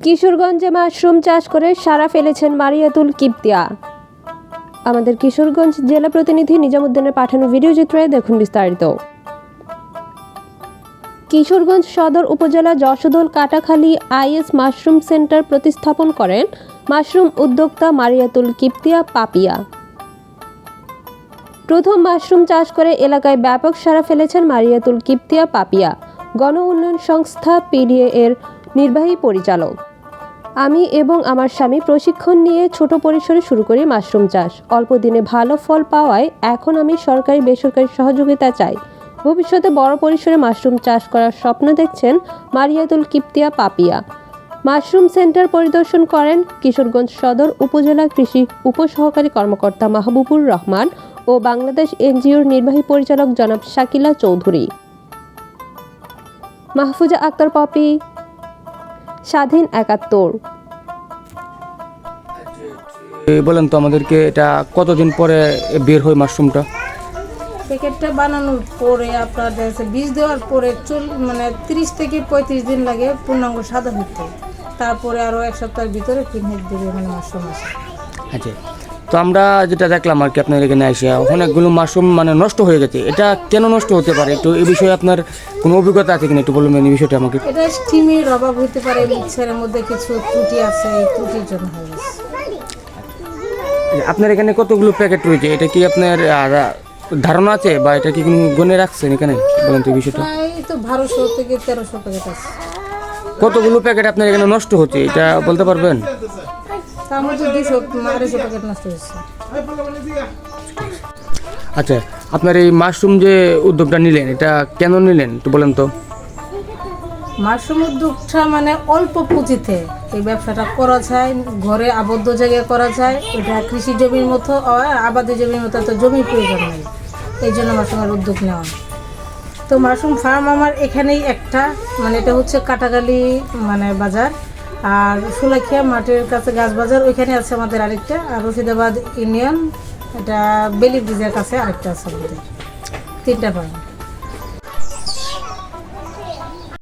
কিশোরগঞ্জে mushroom চাষ করে সারা ফেলেছেন মারিয়াতুল কিপ্তিয়া আমাদের কিশোরগঞ্জ জেলা প্রতিনিধি নিজামুদ্দিনের পাঠানো ভিডিও চিত্রে দেখুন বিস্তারিত। কিশোরগঞ্জ সদর উপজেলা Jashodal Katakhali IS mushroom centre প্রতিস্থাপন করেন মাশরুম উদ্যোক্তা মারিয়াতুল কিপ্তিয়া পাপিয়া। প্রথম মাশরুম চাষ করে এলাকায় ব্যাপক সাড়া ফেলেছেন মারিয়াতুল কিপ্তিয়া পাপিয়া। গণ উন্নয়ন সংস্থা পিডিএ এর নির্বাহী পরিচালক। আমি এবং আমার স্বামী প্রশিক্ষণ নিয়ে ছোট পরিসরে শুরু করি মাশরুম চাষ। অল্প দিনে ভালো ফল পাওয়ায় এখন আমি সরকারি বেসরকারি সহযোগিতা চাই। ভবিষ্যতে বড় পরিসরে মাশরুম চাষ করার স্বপ্ন দেখছেন মারিয়াতুল কিপ্তিয়া পাপিয়া। মাশরুম সেন্টার পরিদর্শন করেন কিশোরগঞ্জ সদর উপজেলা কৃষি উপসহকারী কর্মকর্তা মাহবুবুর রহমান ও বাংলাদেশ এনজিওর নির্বাহী পরিচালক জনাব শাকিলা চৌধুরী। মাহফুজা আক্তার পপি স্বাধীন একাত্তর। বলেন তো আমাদেরকে এটা কতদিন পরে বের হয় মাশরুমটা? প্যাকেটটা বানানোর পরে আপনার বীজ দেওয়ার পরে চল মানে তিরিশ থেকে পঁয়ত্রিশ দিন লাগে পূর্ণাঙ্গ সাদা হতে তারপরে আরও এক সপ্তাহের ভিতরে পিনহেড দেবে মানে মাশরুম আছে। আচ্ছা। তো আমরা যেটা দেখলাম আর কি আপনার এখানে এসে অনেকগুলো মাশরুম মানে নষ্ট হয়ে গেছে। এটা কেন নষ্ট হতে পারে? একটু এই বিষয়ে আপনার কোনো অভিজ্ঞতা আছে কিনা একটু বলবেন এই বিষয়টা আমাকে। এটা স্টিমের অভাব হতে পারে মিক্সারের মধ্যে কিছু ত্রুটি আছে এই ত্রুটির জন্য হয়ে গেছে। আপনার এখানে কতগুলো প্যাকেট রয়েছে? এটা কি আপনার ধারণা আছে বা এটা কি কোনো গনে রাখছেন এখানে? বলেন তো এই বিষয়টা। প্রায় তো বারোশো থেকে তেরোশো প্যাকেট আছে। কতগুলো প্যাকেট আপনার এখানে নষ্ট হচ্ছে? এটা বলতে পারবেন? তার দুশো আড়াইশো প্যাকেট নষ্ট হয়েছে। আচ্ছা আপনার এই মাশরুম যে উদ্যোগটা নিলেন এটা কেন নিলেন একটু বলেন তো? মাশরুম উদ্যোগটা মানে অল্প পুঁজিতে এই ব্যবসাটা করা যায় ঘরে আবদ্ধ জায়গায় করা যায়। এটা কৃষি জমির মতো আবাদি জমির মতো এত জমির প্রয়োজন নেই। এই জন্য মাশরুমের উদ্যোগ নেওয়া তো মাশরুম ফার্ম আমার এখানেই একটা মানে এটা হচ্ছে কাটাগালি মানে বাজার। আর সুলাখিয়া মাঠের কাছে গাছ বাজার, ওইখানে আছে আমাদের আরেকটা, আর রশিদাবাদ ইউনিয়ন, এটা বেলি ব্রিজের কাছে আরেকটা আছে আমাদের। তিনটা ফার্ম